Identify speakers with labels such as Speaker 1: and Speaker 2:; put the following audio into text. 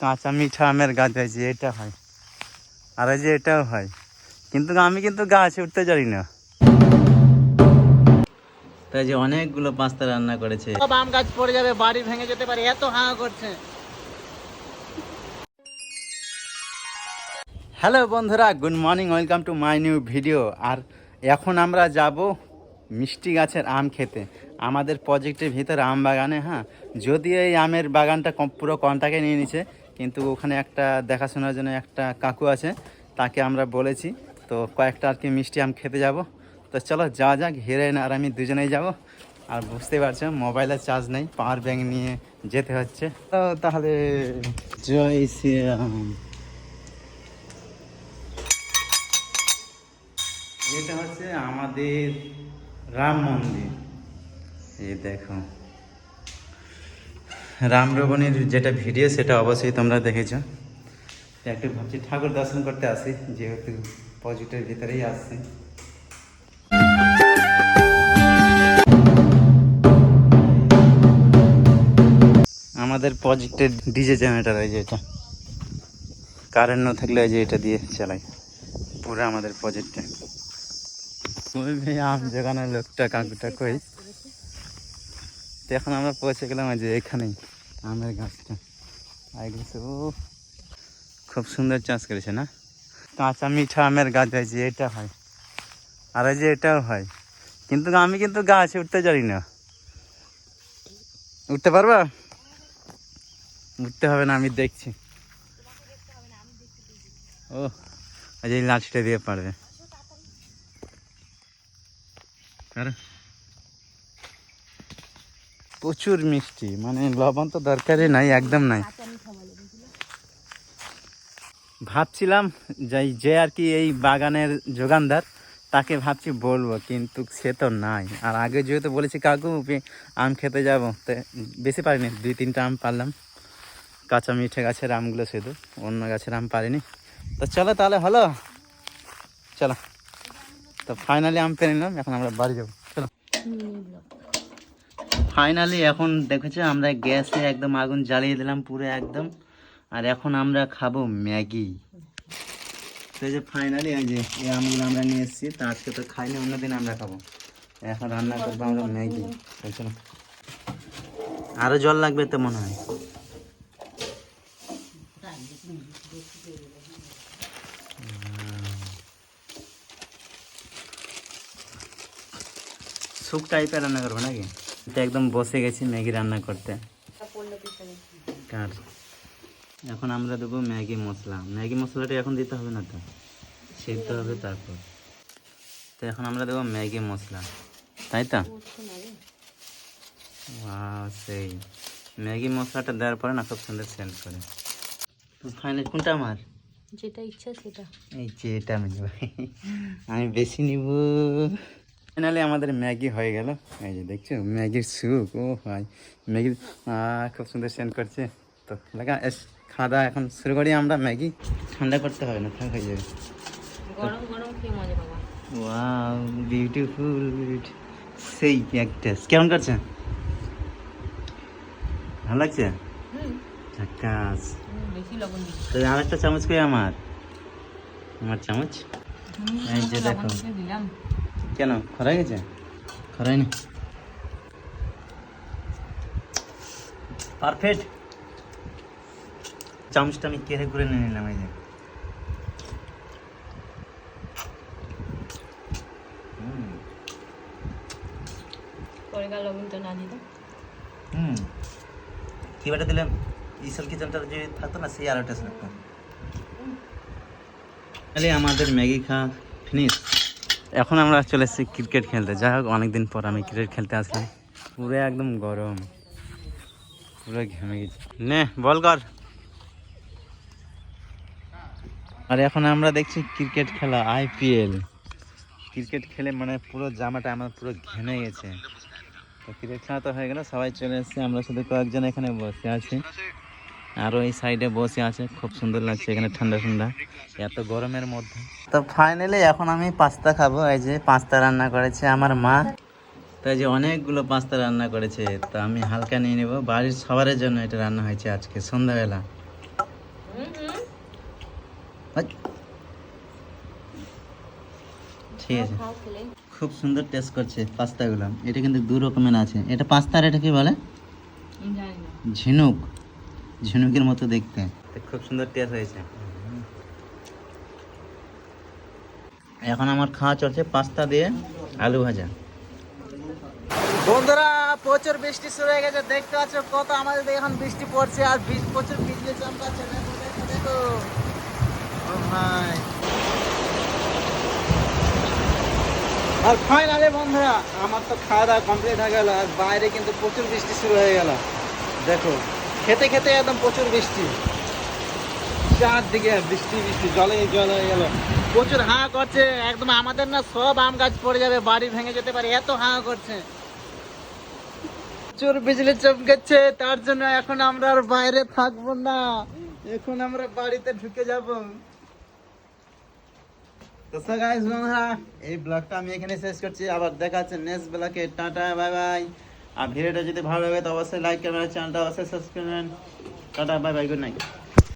Speaker 1: কাঁচা মিঠা আমের গাছ হয়েছে এটা হয়। আর এই যে এটাও হয়। কিন্তু আমি কিন্তু গাছে উঠতে জানি না। তাই যে অনেকগুলো পাস্তা রান্না করেছে।
Speaker 2: সব আম গাছ পড়ে যাবে বাড়ি ভেঙে যেতে পারে এত হাঁ করছে।
Speaker 1: হ্যালো বন্ধুরা good morning welcome to my new video. আর এখন আমরা যাব মিষ্টি গাছের আম খেতে। আমাদের প্রজেক্টের ভিতরে আম বাগানে হ্যাঁ? যদিও এই আমের বাগানটা কম- পুরো কন্টাকে নিয়ে নিছে কিন্তু ওখানে একটা দেখাশোনার জন্য একটা কাকু আছে, তাকে আমরা বলেছি। তো কয়েকটা আর কি মিষ্টি আম খেতে যাব। তো চলো যা যাক হিরেন আর আমি দুজনেই যাব। আর বুঝতে পারছ মোবাইলের চার্জ নেই, পাওয়ার ব্যাঙ্ক নিয়ে যেতে হচ্ছে। তো তাহলে জয় শ্রীরাম। এটা হচ্ছে আমাদের রাম মন্দির। এই দেখো। রামরবণীর যেটা ভিডিও, সেটা অবশ্যই তোমরা দেখেছ। একটু ভাবছি ঠাকুর দর্শন করতে আসি, যেহেতু পজিটিভ ভিতরেই আসছি। আমাদের প্রজেক্টের ডিজে জেনারেটার এই যে এটা। কারেন্ট না থাকলে এই যে এটা দিয়ে চালাই। পুরো আমাদের প্রজেক্টে ওই ভাই আম জোগানোর লোকটা কাকুটা কই তো এখন আমরা পৌঁছে গেলাম যে এখানেই আমের গাছটা। খুব সুন্দর চাষ করেছে না? কাঁচা মিঠা আমের গাছ হয়েছে এটা হয়। আর যে এটাও হয়। কিন্তু আমি কিন্তু গাছে উঠতে জানি না। উঠতে পারবা? উঠতে হবে না, আমি দেখছি। ও আজ এই লাঠিটা দিয়ে পারবে। আরে প্রচুর মিষ্টি মানে লবণ তো দরকারই নাই, একদম নাই। ভাবছিলাম যাই, যে আর কি এই বাগানের যোগানদার, তাকে ভাবছি বলব, কিন্তু সে তো নাই। আর আগে যেহেতু বলেছি, কাকু আম খেতে যাব। তো, বেশি পারিনি, দুই তিনটা আম পারলাম। কাঁচা মিঠে গাছের আমগুলো শুধু, অন্য গাছের আম পারিনি। তো চলো তাহলে, হলো? চলো। তো ফাইনালি আম পেয়ে নিলাম, এখন আমরা বাড়ি যাব। চলো। ফাইনালি এখন দেখেছ, আমরা গ্যাসে একদম আগুন জ্বালিয়ে দিলাম পুরো একদম। আর এখন আমরা খাব ম্যাগি। তো যে ফাইনালি এই যে এই আমগুলো আমরা নিয়ে এসেছি, তা আজকে তো খাইনি, অন্যদিন আমরা খাব। এখন রান্না করব আমরা ম্যাগি। তো চলো। আরও জল লাগবে তো মনে হয়। স্যুপ টাইপের রান্না করব নাকি? এটা একদম বসে গেছি ম্যাগি রান্না করতে। কার? এখন আমরা দেবো ম্যাগি মশলা। ম্যাগি মশলাটা এখন দিতে হবে না তো। সিদ্ধ হবে তারপর। তো এখন আমরা দেবো ম্যাগি মশলা। তাই তো? সেই। ম্যাগি মশলাটা দেওয়ার পরে না খুব সুন্দর সেন্ট করে। ফাইনাল কোনটা আমার?
Speaker 3: যেটা ইচ্ছা সেটা।
Speaker 1: এই যে এটা আমি আমি বেশি নিব। ফাইনালি আমাদের ম্যাগি হয়ে গেল। এই যে দেখছ ম্যাগির স্যুপ। ও ভাই ম্যাগির আহ, খুব সুন্দর সেন্ড করছে। তো এস খাওয়া দাওয়া এখন শুরু করি আমরা। ম্যাগি ঠান্ডা করতে হবে না ঠান্ডা হয়ে যাবে। ওয়াও বিউটিফুল সেই একটা কেমন করছে? ভালো লাগছে? ঝাক্কাস। তো আর একটা চামচ কই আমার। আমার চামচ। এই যে দেখো।
Speaker 3: দিলাম।
Speaker 1: কেন? খরা গেছে খরাইনি পারফেক্ট। চামচটা আমি কেড়ে করে নিয়ে নিলাম এই যে। হুম,
Speaker 3: না
Speaker 1: কিবাটা দিলাম? ইসল কিচেনটা যে থাকতো না সেই আরও টেস্ট লাগতো। তাহলে আমাদের ম্যাগি খাওয়া ফিনিশ এখন আমরা চলে এসেছি ক্রিকেট খেলতে। যাই হোক, অনেকদিন পর আমি ক্রিকেট খেলতে আসলাম পুরো একদম গরম। পুরো ঘেমে গেছি। নে, বল কর। আর এখন আমরা দেখছি ক্রিকেট খেলা আইপিএল ক্রিকেট খেলে মানে পুরো জামাটা আমার পুরো ঘেমে গেছে। তো ক্রিকেট খেলা তো হয়ে গেল, সবাই চলে এসেছে। আমরা শুধু কয়েকজন এখানে বসে আছি। আরও এই সাইডে বসে আছে খুব সুন্দর লাগছে এখানে ঠান্ডা ঠান্ডা। এত গরমের মধ্যে। তো ফাইনালি এখন আমি পাস্তা খাব এই যে পাস্তা রান্না করেছে আমার মা। তো এই যে অনেকগুলো পাস্তা রান্না করেছে তো আমি হালকা নিয়ে নেব। বাড়ির সবার জন্য এটা রান্না হয়েছে আজকে সন্ধ্যাবেলা।
Speaker 3: ঠিক আছে। খুব সুন্দর টেস্ট করছে পাস্তাগুলো এটা কিন্তু দু রকমের আছে। এটা পাস্তার এটা কি বলে?
Speaker 4: আমি জানি না।
Speaker 3: ঝিনুক। ঝিনুকের মতো দেখতে। খুব সুন্দর টেস্ট হয়েছে। এখন আমার খাওয়া চলছে পাস্তা দিয়ে আলু ভাজা।
Speaker 1: বন্ধুরা প্রচুর বৃষ্টি শুরু হয়ে গেছে দেখতে পাচ্ছ কত আমাদের এখন বৃষ্টি পড়ছে আর প্রচুর বিজলি চমকাচ্ছে দেখো দেখো দেখো। ভাই আর ফাইনালি বন্ধুরা আমার তো খাওয়া দাওয়া কমপ্লিট হয়ে গেল আর বাইরে কিন্তু প্রচুর বৃষ্টি শুরু হয়ে গেল। দেখো। খেতে খেতে একদম প্রচুর বৃষ্টি। চারদিকে বৃষ্টি বৃষ্টি, জলে, জল গেল প্রচুর হাঁ করছে, একদম আমাদের না সব আম গাছ পড়ে যাবে, বাড়ি ভেঙে যেতে পারে, এত হাঁ করছে। প্রচুর বিজলি চমকেছে, তার জন্য এখন আমরা আর বাইরে থাকব না। এখন আমরা বাড়িতে ঢুকে যাব।
Speaker 3: এই ব্লগটা আমি এখানে শেষ করছি। আবার দেখা হচ্ছে নেক্সট ব্লগে। টাটা বাই বাই আর ভিডিওটা যদি ভালো লাগে, তো অবশ্যই লাইক করবেন চ্যানেলটা অবশ্যই সাবস্ক্রাইব করবেন tata bye bye good night